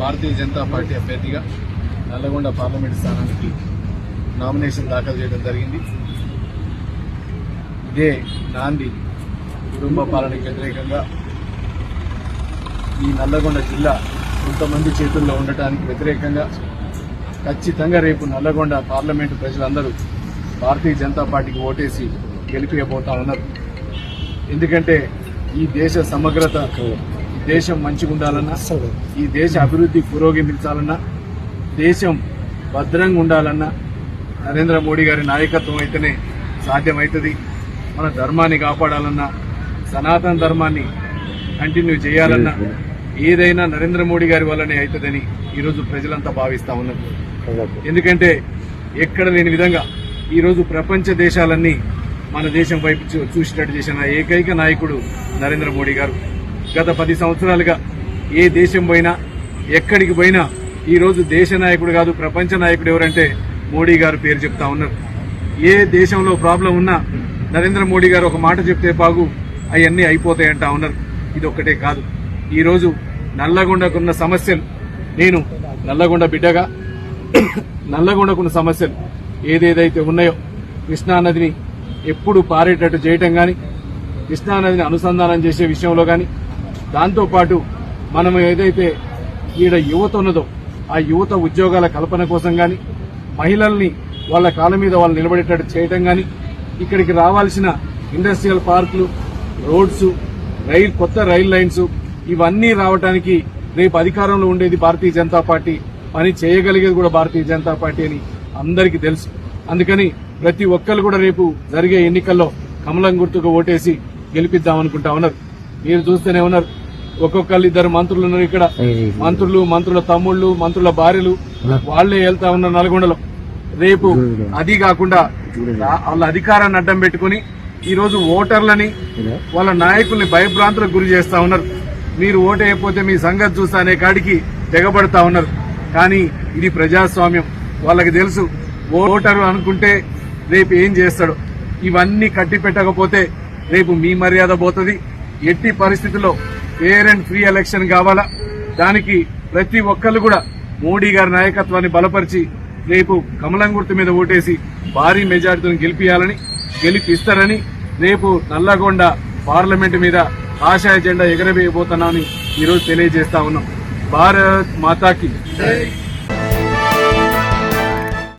Bharatiya Janata party అభ్యర్థిగా Nalgonda parliament స్థానానికి nomination దాఖలు చేయడం జరిగింది. ఇదే నాంది కుటుంబ పాలనకు వ్యతిరేకంగా ఈ నల్లగొండ జిల్లా కొంతమంది చేతుల్లో ఉండటానికి వ్యతిరేకంగా ఖచ్చితంగా రేపు నల్లగొండ పార్లమెంటు ప్రజలందరూ భారతీయ జనతా పార్టీకి ఓటేసి గెలిపియబోతా ఉన్నారు. ఎందుకంటే ఈ దేశ సమగ్రత దేశం మంచిగా ఉండాలన్నా ఈ దేశ అభివృద్ధి పురోగమించాలన్నా దేశం భద్రంగా ఉండాలన్నా నరేంద్ర మోడీ గారి నాయకత్వం అయితేనే సాధ్యమవుతుంది మన ధర్మాన్ని కాపాడాలన్నా సనాతన ధర్మాన్ని కంటిన్యూ చేయాలన్నా ఏదైనా నరేంద్ర మోడీ గారి వల్లనే అవుతుందని ఈరోజు ప్రజలంతా భావిస్తా ఉన్నారు. ఎందుకంటే ఎక్కడ లేని విధంగా ఈరోజు ప్రపంచ దేశాలన్నీ మన దేశం వైపు చూ- చూసేటట్టు చేసిన ఏకైక నాయకుడు నరేంద్ర మోడీ గారు. గత పది సంవత్సరాలుగా ఏ దేశం పోయినా ఎక్కడికి పోయినా ఈరోజు దేశ నాయకుడు కాదు ప్రపంచ నాయకుడు ఎవరంటే మోడీ గారు పేరు చెప్తా ఉన్నారు. ఏ దేశంలో ప్రాబ్లం ఉన్నా నరేంద్ర మోడీ గారు ఒక మాట చెప్తే బాగు అవన్నీ అయిపోతాయంటా ఉన్నారు. ఇది ఒక్కటే కాదు ఈరోజు నల్లగొండకున్న సమస్యలు నేను నల్లగొండ బిడ్డగా నల్లగొండకున్న సమస్యలు ఏదేదైతే ఉన్నాయో కృష్ణానదిని ఎప్పుడు పారేటట్టు చేయటం కానీ కృష్ణా నదిని అనుసంధానం చేసే విషయంలో కానీ దాంతోపాటు మనం ఏదైతే ఈడ యువత ఉన్నదో ఆ యువత ఉద్యోగాల కల్పన కోసం కానీ మహిళల్ని వాళ్ళ కాళ్ళ మీద వాళ్ళు నిలబడేటట్టు చేయటం కానీ ఇక్కడికి రావాల్సిన ఇండస్ట్రియల్ పార్కులు రోడ్స్ రైల్ కొత్త రైల్ లైన్స్ ఇవన్నీ రావడానికి రేపు అధికారంలో ఉండేది భారతీయ జనతా పార్టీ. పని చేయగలిగేది కూడా భారతీయ జనతా పార్టీ అని అందరికీ తెలుసు. అందుకని ప్రతి ఒక్కరు కూడా రేపు జరిగే ఎన్నికల్లో కమలం గుర్తుకు ఓటేసి గెలిపిద్దామనుకుంటా ఉన్నారు. మీరు చూస్తూనే ఉన్నారు. ఒక్కొక్కళ్ళు ఇద్దరు మంత్రులు ఉన్నారు ఇక్కడ. మంత్రులు మంత్రుల తమ్ముళ్ళు మంత్రుల భార్యలు వాళ్ళే వెళ్తా ఉన్నారు నల్గొండలో. రేపు అది కాకుండా వాళ్ళ అధికారాన్ని అడ్డం పెట్టుకుని ఈ రోజు ఓటర్లని వాళ్ళ నాయకుల్ని భయభ్రాంతులకు గురి చేస్తా ఉన్నారు. మీరు ఓటేయకపోతే మీ సంగతి చూస్తా అనే కాడికి తెగబడతా ఉన్నారు. కానీ ఇది ప్రజాస్వామ్యం. వాళ్ళకి తెలుసు ఓటరు అనుకుంటే రేపు ఏం చేస్తాడు. ఇవన్నీ కట్టి పెట్టకపోతే రేపు మీ మర్యాద పోతుంది. ఎట్టి పరిస్థితుల్లో ఫేర్ అండ్ ఫ్రీ ఎలక్షన్ కావాలా? దానికి ప్రతి ఒక్కరు కూడా మోడీ గారి నాయకత్వాన్ని బలపరిచి రేపు కమలం గుర్తు మీద ఓటేసి భారీ మెజార్టీతో గెలిపియాలని గెలిపిస్తారని రేపు నల్లగొండ పార్లమెంట్ మీద ఆశాయ జెండా ఎగరవేయబోతున్నామని ఈరోజు తెలియజేస్తా ఉన్నాం. భారత్ మాతాకి